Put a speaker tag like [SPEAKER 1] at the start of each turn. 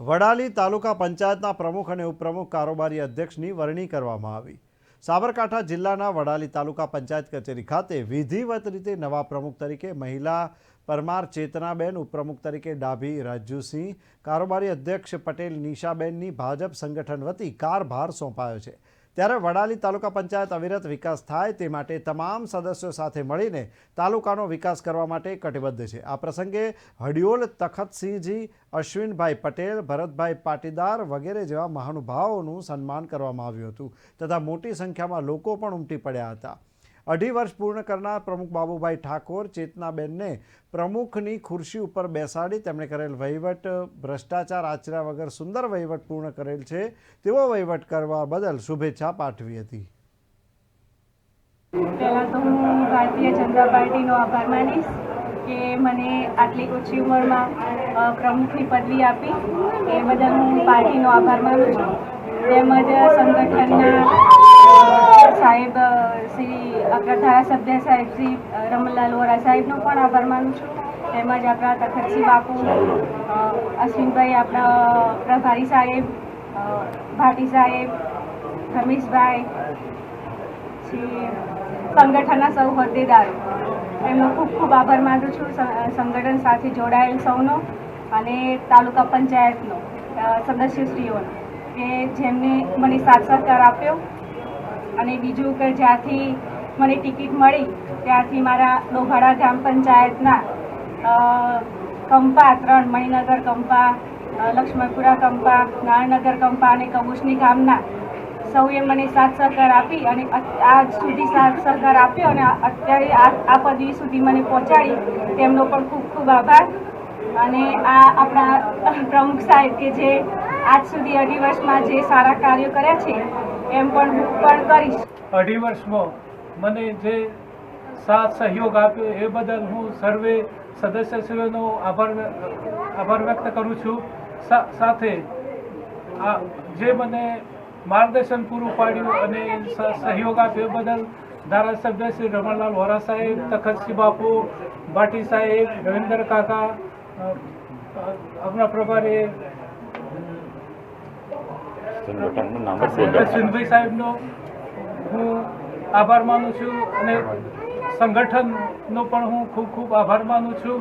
[SPEAKER 1] વડાલી તાલુકા પંચાયતના પ્રમુખ અને ઉપપ્રમુખ કારોબારી અધ્યક્ષની વરણી કરવામાં આવી. સાબરકાંઠા જિલ્લાના વડાલી તાલુકા પંચાયત કચેરી ખાતે વિધિવત રીતે નવા પ્રમુખ તરીકે મહિલા પરમાર ચેતનાબેન, ઉપપ્રમુખ તરીકે ડાભી રાજુસિંહ કારોબારી અધ્યક્ષ પટેલ નિશાબેનની ભાજપ સંગઠન વતી કારભાર સોંપાયો છે. ત્યારે વડાલી તાલુકા પંચાયત અવિરત વિકાસ થાય તે માટે તમામ સદસ્યો સાથે મળીને તાલુકાનો વિકાસ કરવા માટે કટિબદ્ધ છે. આ પ્રસંગે હડિયોલ તખતસિંહજી, અશ્વિનભાઈ પટેલ, ભરતભાઈ પાટીદાર વગેરે જેવા મહાનુભાવોનું સન્માન કરવામાં આવ્યું હતું તથા મોટી સંખ્યામાં લોકો પણ ઉમટી પડ્યા હતા. અઢી વર્ષ પૂર્ણ કરનાર પ્રમુખ બાબુભાઈ ઠાકોર ચેતનાબેનને પ્રમુખની ખુરશી ઉપર બેસાડી તેમણે કરેલ વહીવટ, ભ્રષ્ટાચાર આચર્યા વગર સુંદર વહીવટ પૂર્ણ કરેલ છે. તેવો વહીવટ કરવા બદલ શુભેચ્છા પાઠવી હતી.
[SPEAKER 2] પહેલાં તો હું ભારતીય જનતા પાર્ટીનો આભાર માનીશ કે મને આટલી ઓછી ઉંમરમાં પ્રમુખની પદવી આપી. એ બદલ હું પાર્ટીનો આભાર માનું છું. તેમજ સંગઠનના આપણા ધારાસભ્ય સાહેબ શ્રી અ, રમણલાલ વોરા સાહેબનો પણ આભાર માનું છું. તેમજ આપણા તખતસિંહ બાપુ અશ્વિનભાઈ આપણા પ્રભારી સાહેબ ભાટી સાહેબ રમેશભાઈ સંગઠનના સૌ હોદ્દેદારો. એમનો ખૂબ ખૂબ આભાર માનું છું સંગઠન સાથે જોડાયેલ સૌનો અને તાલુકા પંચાયતનો સદસ્યશ્રીઓનો કે જેમને મને સાથ સહકાર આપ્યો. અને બીજું કે જ્યારથી મને ટિકિટ મળી. ત્યારથી મારા ડોભાડા ગ્રામ પંચાયતના કંપા, ત્રણ મણિનગર કંપા લક્ષ્મણપુરા કંપા નારાયણનગર કંપા અને કબૂસની ગામના. સૌએ મને સાથ સહકાર આપી અને આજ સુધી સાથ સહકાર આપ્યો અને અત્યારે આ પદવી સુધી મને પહોંચાડી. તેમનો પણ ખૂબ ખૂબ આભાર. અને આ આપણા પ્રમુખ સાહેબ કે જે આજ સુધી અઢી વર્ષમાં જે સારા કાર્યો કર્યા છે, એમ પણ હું પણ કરીશ.
[SPEAKER 3] અઢી વર્ષમાં મને જે સાથ સહયોગ આપ્યો એ બદલ હું સર્વે સદસ્યશ્રીઓનો આભાર આભાર વ્યક્ત કરું છું. સાથે આ જે મને માર્ગદર્શન પૂરું પાડ્યું અને સહયોગ આપ્યો એ બદલ ધારાસભ્ય શ્રી રમણલાલ વોરા સાહેબ તખતસિંહ બાપુ ભાટી સાહેબ રવિન્દર કાકા આપણા પ્રભારી અશ્વિનભાઈ સાહેબનો હું આભાર માનું છું અને સંગઠનનો પણ હું ખૂબ ખૂબ આભાર માનું છું.